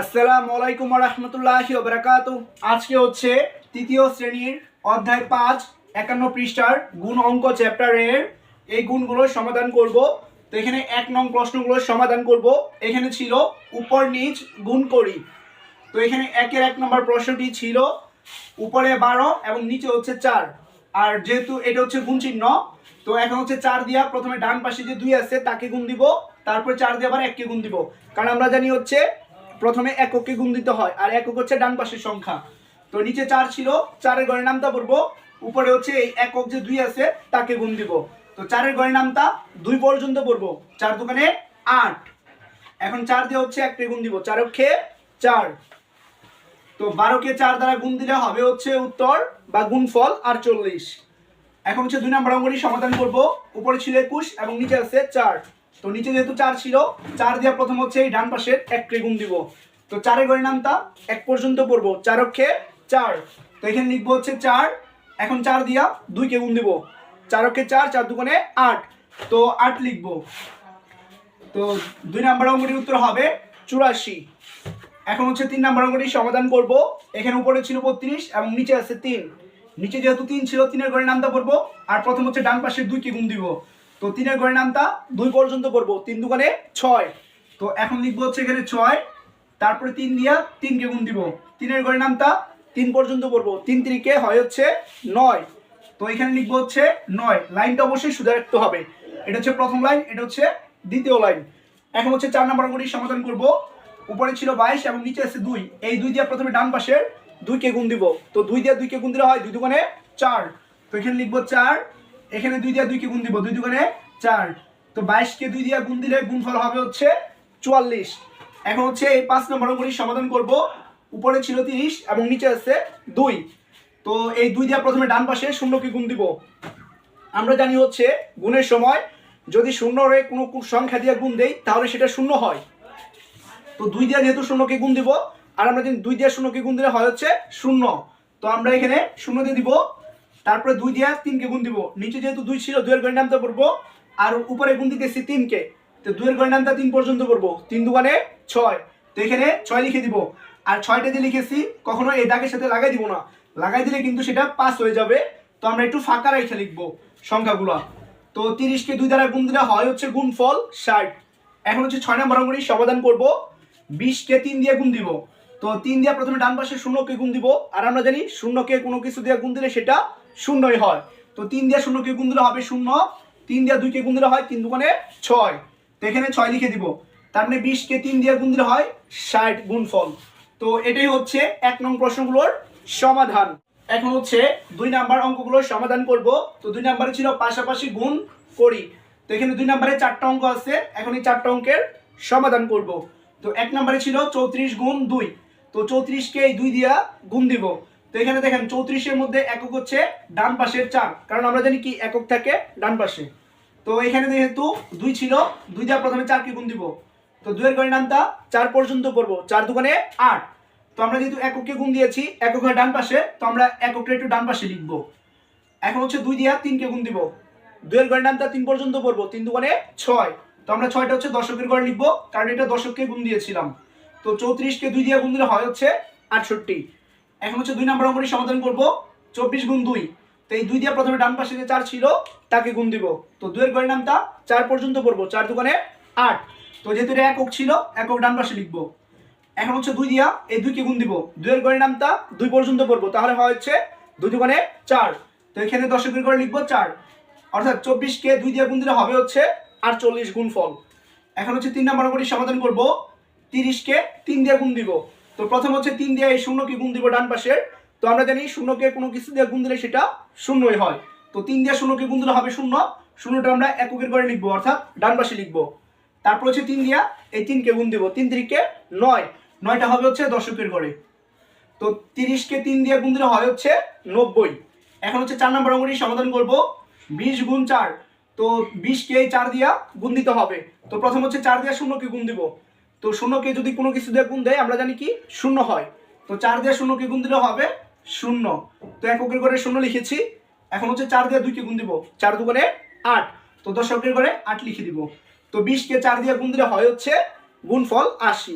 আসসালামু আলাইকুম রহমতুল্লাহি ওবরাকাতু আজকে হচ্ছে তৃতীয় শ্রেণির অধ্যায় পাঁচ, একান্ন পৃষ্ঠার গুণ অঙ্ক চ্যাপ্টারের এই গুণগুলোর সমাধান করব। তো এখানে এক নং প্রশ্নগুলোর সমাধান করব। এখানে ছিল উপর নিচ গুণ করি। তো এখানে একের এক নম্বর প্রশ্নটি ছিল উপরে বারো এবং নিচে হচ্ছে চার। আর যেহেতু এটা হচ্ছে গুণ চিহ্ন, তো এখন হচ্ছে চার দিয়া প্রথমে ডান পাশে যে দুই আছে, তাকে গুণ দিব। তারপরে চার দিয়ে আবার এককে গুণ দিব। কারণ আমরা জানি হচ্ছে প্রথমে এককে গুণ দিতে হয়, আর একক হচ্ছে ডান পাশের সংখ্যা। তো নিচে চার ছিল, চারের গড়ের নামটা পড়ব। উপরে হচ্ছে এই একক যে দুই আছে, তাকে গুণ দিব। তো চারের গড়ের নামটা দুই পর্যন্ত পড়ব। চার দোকানে আট। এখন চার দিয়ে হচ্ছে একটা গুণ দিব। চার অক্ষে চার। তো বারোকে চার দ্বারা গুণ দিলে হবে হচ্ছে উত্তর বা গুণফল আটচল্লিশ। এখন হচ্ছে দুই নম্বর অঙ্কটি সমাধান করব। উপরে ছিল একুশ এবং নিচে আছে চার। তো নিচে যেহেতু চার ছিল, চার দিয়া প্রথম হচ্ছে এই ডান পাশের এক গুণ দিব। তো চারের গড়ের নামটা এক পর্যন্ত পড়ব, চার অক্ষে চার। তো এখানে লিখব হচ্ছে চার, এখন চার দিয়া দুইকে গুণ দিব। চার অক্ষে চার চার দুগুণে আট। তো আট লিখব। তো দুই নাম্বার অঙ্কটির উত্তর হবে চুরাশি। এখন হচ্ছে তিন নম্বর অঙ্কটি সমাধান করব। এখানে উপরে ছিল বত্রিশ এবং নিচে আছে তিন। নিচে যেহেতু তিন ছিল, তিনের ঘরের নামটা পড়ব, আর প্রথম হচ্ছে ডান পাশে দুইকে গুণ দিব। তো তিনের ঘরের নামটা দুই পর্যন্ত পড়ব তিন দুগানে ছয়। তো এখন লিখব হচ্ছে এখানে ছয়, তারপরে তিন দিয়া তিনকে গুণ দিব। তিনের ঘরের নামটা তিন পর্যন্ত পড়ব তিন তিরিকে হয় হচ্ছে নয়। তো এখানে লিখব হচ্ছে নয়। লাইনটা অবশ্যই সুদা রাখতে হবে। এটা হচ্ছে প্রথম লাইন, এটা হচ্ছে দ্বিতীয় লাইন। এখন হচ্ছে চার নম্বর অঙ্কটি সমাধান করব। উপরে ছিল বাইশ এবং নিচে আছে দুই। এই দুই দিয়ে প্রথমে ডান পাশের দুইকে গুণ দিব। তো দুই দিয়ে দুইকে গুণ দিলে হয় দুই দুগুণে চার। তো এখানে লিখব চার এখানে দুই দিয়ে দুইকে গুণ দিব? দুই দুগুণে চার। তো বাইশকে দুই দিয়ে গুণ দিলে গুণফল হবে হচ্ছে চুয়াল্লিশ। এখন হচ্ছে এই পাঁচ নম্বর অঙ্কটি সমাধান করব। উপরে ছিল তিরিশ এবং নিচে আছে দুই। তো এই দুই দিয়ে প্রথমে ডান পাশে শূন্যকে গুণ দিব? আমরা জানি হচ্ছে গুণের সময় যদি শূন্য রে কোনো কু- সংখ্যা দিয়ে গুণ দেই, তাহলে সেটা শূন্য হয়। তো দুই দিয়ে যেহেতু শূন্যকে গুণ দিব, আর আমরা যদি দুই দিয়ে শূন্যকে গুণ দিলে হয় হচ্ছে শূন্য। তো আমরা এখানে শূন্য দিয়ে দিব তারপরে দুই দিয়ে তিনকে গুণ দিব। নিচে যেহেতু দুই ছিল, দুইয়ের গড়ের নামটা পড়ব। আর উপরে গুণ দিতেছি তিনকে। তো দুইয়ের গড়ের নামটা তিন পর্যন্ত পড়ব। তিন দুগানে ছয়। তো এখানে ছয় লিখে দিব। আর ছয়টা দিয়ে লিখেছি, কখনো এই দাগের সাথে লাগাই দিব না। লাগাই দিলে কিন্তু সেটা পাস হয়ে যাবে। তো আমরা একটু ফাঁকা রেখে লিখব সংখ্যাগুলো। তো তিরিশকে দুই দ্বারা গুণ দিলে হয় হচ্ছে গুণফল ষাট। এখন হচ্ছে ছয় নম্বর অঙ্কটি সমাধান করব। বিশকে তিন দিয়ে গুণ দিব। তো তিন দিয়ে প্রথমে ডান পাশে শূন্যকে গুণ দিব। আর আমরা জানি শূন্যকে কোনো কিছু দিয়ে গুণ দিলে সেটা শূন্যই হয়। তো তিন দিয়ে শূন্যকে গুণ দিলে হবে শূন্য? তিন দিয়ে দুইকে গুণ দিলে হয় তিন দুগুণে ছয়। তো এখানে ছয় লিখে দিব। তার মানে বিশকে তিন দিয়ে গুণ দিলে হয় ষাট গুণফল। তো এটাই হচ্ছে এক নং প্রশ্নগুলোর সমাধান। এখন হচ্ছে দুই নাম্বার অঙ্কগুলোর সমাধান করব। তো দুই নাম্বারে ছিল পাশাপাশি গুণ করি। তো এখানে দুই নাম্বারে চারটা অঙ্ক আছে। এখন এই চারটা অঙ্কের সমাধান করব। তো এক নাম্বারে ছিল চৌত্রিশ গুণ দুই। তো চৌত্রিশকে এই দুই দিয়া গুণ দিব। তো এখানে দেখেন চৌত্রিশের মধ্যে একক হচ্ছে ডান পাশের চার। কারণ আমরা জানি কি একক থাকে ডান পাশে। তো এখানে যেহেতু দুই ছিল, দুই দিয়া প্রথমে চারকে গুণ দিব। তো দুইয়ের গড়ের নামটা চার পর্যন্ত পড়ব চার দোকানে আট। তো আমরা যেহেতু এককে গুণ দিয়েছি, একক এককের ডান পাশে, তো আমরা এককটা একটু ডান পাশে লিখব। এখন হচ্ছে দুই দিয়া তিনকে গুণ দিব। দুয়ের গড়ের নামটা তিন পর্যন্ত পড়ব তিন দোকানে ছয়। তো আমরা ছয়টা হচ্ছে দশকের গড় লিখব, কারণ এটা দশককে গুণ দিয়েছিলাম। তো চৌত্রিশকে দুই দিয়ে গুণ দিলে হয় হচ্ছে আটষট্টি। এখন হচ্ছে দুই নম্বর অঙ্কটি সমাধান করব। চব্বিশ গুণ দুই। তো এই দুই দিয়ে প্রথমে ডান পাশে যে চার ছিল, তাকে গুণ দিব। তো দুইয়ের গড়ের নামটা চার পর্যন্ত পড়ব চার দোকানে আট। তো যেহেতু এটা একক ছিল, একক ডান পাশে লিখব। এখন হচ্ছে দুই দিয়া এই দুইকে গুণ দিব। দুইয়ের গড়ের নামটা দুই পর্যন্ত পড়ব তাহলে হয় হচ্ছে দুই দোকানে চার। তো এখানে দশকের গড়ে লিখব চার। অর্থাৎ চব্বিশকে দুই দিয়ে গুণ দিলে হবে হচ্ছে আটচল্লিশ গুণ ফল। এখন হচ্ছে তিন নম্বর অঙ্কটি সমাধান করব, তিরিশকে তিন দিয়ে গুণ দিব। তো প্রথম হচ্ছে তিন দিয়ে এই শূন্যকে গুণ দিব ডান পাশের তো আমরা জানি শূন্যকে কোনো কিছু দিয়ে গুণ দিলে সেটা শূন্যই হয়। তো তিন দিয়ে শূন্যকে গুণ দিলে হবে শূন্য। শূন্যটা আমরা এককের ঘরে লিখব, অর্থাৎ ডান পাশে লিখব। তারপর হচ্ছে তিন দিয়া এই তিনকে গুণ দিব। তিন তিরিকে নয়। নয়টা হবে হচ্ছে দশকের ঘরে। তো তিরিশকে তিন দিয়ে গুণ দিলে হয় হচ্ছে নব্বই। এখন হচ্ছে চার নম্বর অঙ্কটি সমাধান করব। বিশ গুণ চার। তো বিশকে চার দিয়া গুণ দিতে হবে। তো প্রথম হচ্ছে চার দিয়া শূন্যকে গুণ দিব। তো শূন্যকে যদি কোনো কিছু দিয়ে গুণ দেয়, আমরা জানি কি? শূন্য হয়। তো চার দিয়ে শূন্যকে গুণ দিলে হবে শূন্য। তো এককের করে শূন্য লিখেছি। এখন হচ্ছে চার দিয়ে দুইকে গুণ দিব। চার দুগুণে আট। তো দশ দশকের করে আট লিখে দিব। তো বিশকে চার দিয়ে গুণ দিলে হয় হচ্ছে গুণফল আশি।